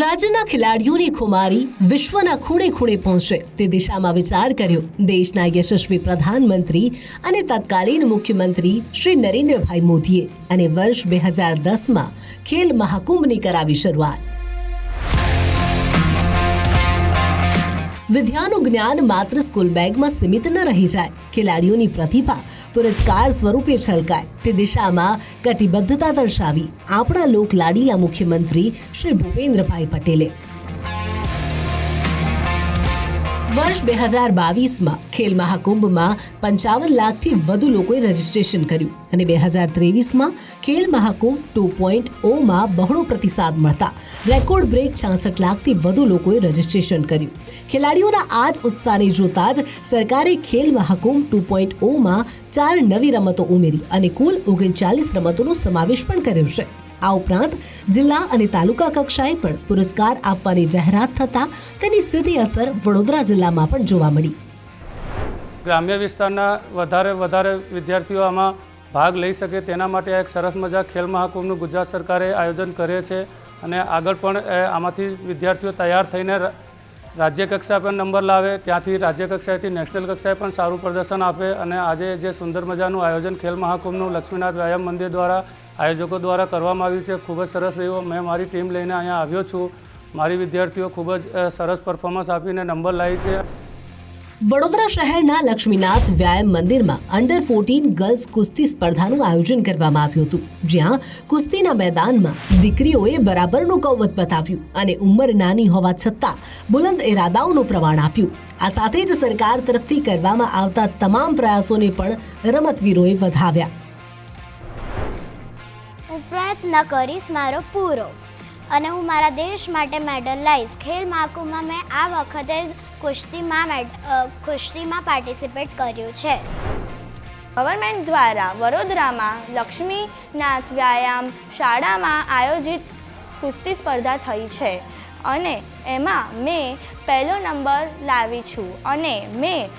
રાજ્યના ખેલાડીઓની ખુમારી વિશ્વના ખૂણે ખૂણે પહોંચે તે દિશામાં વિચાર કર્યો. દેશના યશસ્વી પ્રધાનમંત્રી અને તત્કાલીન મુખ્યમંત્રી શ્રી નરેન્દ્રભાઈ મોદીએ અને વર્ષ બે હજાર દસમાં ખેલ મહાકુંભની કરાવી શરૂઆત. વિદ્યાનું જ્ઞાન માત્ર સ્કૂલ બેગમાં સીમિત ન રહી જાય. ખેલાડીઓની પ્રતિભા પુરસ્કાર સ્વરૂપે છલકાય. તે દિશામાં કટિબદ્ધતા દર્શાવી આપણા લોક લાડીલા મુખ્યમંત્રી શ્રી ભૂપેન્દ્રભાઈ પટેલે વર્ષ બે હજાર બાવીસમાં ખેલ મહાકુંભમાં પંચાવન લાખથી વધુ લોકોએ રજીસ્ટ્રેશન કર્યું અને બે હજાર ત્રેવીસમાં ખેલ મહાકુંભ ટુ પોઈન્ટ ઓમાં બહોળો પ્રતિસાદ મળતા રેકોર્ડ બ્રેક છાસઠ લાખથી વધુ લોકોએ રજીસ્ટ્રેશન કર્યું. ખેલાડીઓના આ જ ઉત્સાહને જોતા જ સરકારે ખેલ મહાકુંભ ટુ પોઈન્ટ ઓમાં ચાર નવી રમતો ઉમેરી અને કુલ ઓગણચાલીસ રમતોનો સમાવેશ પણ કર્યો છે. આ ઉપરાંત જિલ્લા અને તાલુકા કક્ષાએ પણ પુરસ્કાર આપવાની જાહેરાત થતાં તેની સીધી અસર વડોદરા જિલ્લામાં પણ જોવા મળી. ગ્રામ્ય વિસ્તારના વધારે વધારે વિદ્યાર્થીઓ આમાં ભાગ લઈ શકે તેના માટે એક સરસ મજા ખેલ મહાકુંભનું ગુજરાત સરકારે આયોજન કરે છે અને આગળ પણ આમાંથી વિદ્યાર્થીઓ તૈયાર થઈને રાજ્ય કક્ષા પણ નંબર લાવે, ત્યાંથી રાજ્ય કક્ષાએથી નેશનલ કક્ષાએ પણ સારું પ્રદર્શન આપે અને આજે જે સુંદર મજાનું આયોજન ખેલ મહાકુંભનું લક્ષ્મીનાથ વ્યાયામ મંદિર દ્વારા આયોજકો દ્વારા કરવામાં આવ્યું છે, ખૂબ જ સરસ રહ્યું. મેં મારી ટીમ લઈને અહીંયા આવ્યો છું. મારી વિદ્યાર્થીઓ ખૂબ જ સરસ પરફોર્મન્સ આપીને નંબર લાવી છે. વડોદરા શહેરના લક્ષ્મીનાથ વ્યાયામ મંદિરમાં અંડર ફોર્ટીન ગર્લ્સ કુસ્તી સ્પર્ધાનું આયોજન કરવામાં આવ્યું હતું. જ્યાં કુસ્તીના મેદાનમાં દીકરીઓએ બરાબરનું કૌવત બતાવ્યું અને ઉંમર નાની હોવા છતાં બુલંદ ઇરાદાઓનું પ્રમાણ આપ્યું. આ સાથે જ સરકાર તરફથી કરવામાં આવતા તમામ પ્રયાસોને પણ રમતવીરોએ વધાવ્યા. પ્રયત્ન કરીશ મારો પૂરો. અને હું મારા દેશ માટે મેડલ લાવીશ ખેલ મહાકુંભમાં મેં આ વખતે જ કુસ્તીમાં કુશ્તીમાં પાર્ટિસિપેટ કર્યું છે. ગવર્મેન્ટ દ્વારા વડોદરામાં લક્ષ્મીનાથ વ્યાયામ શાળામાં આયોજિત કુસ્તી સ્પર્ધા થઈ છે અને એમાં મેં પહેલો નંબર લાવી છું અને મેં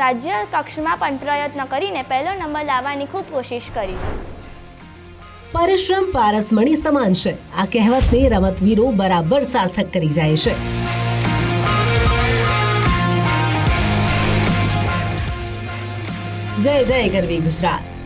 રાજ્ય કક્ષમાં પણ પ્રયત્ન કરીને પહેલો નંબર લાવવાની ખૂબ કોશિશ કરીશ. પરિશ્રમ પારસમણી સમાન છે. આ કહેવતને રમતવીરો બરાબર સાર્થક કરી જાય છે. જય જય ગરવી ગુજરાત.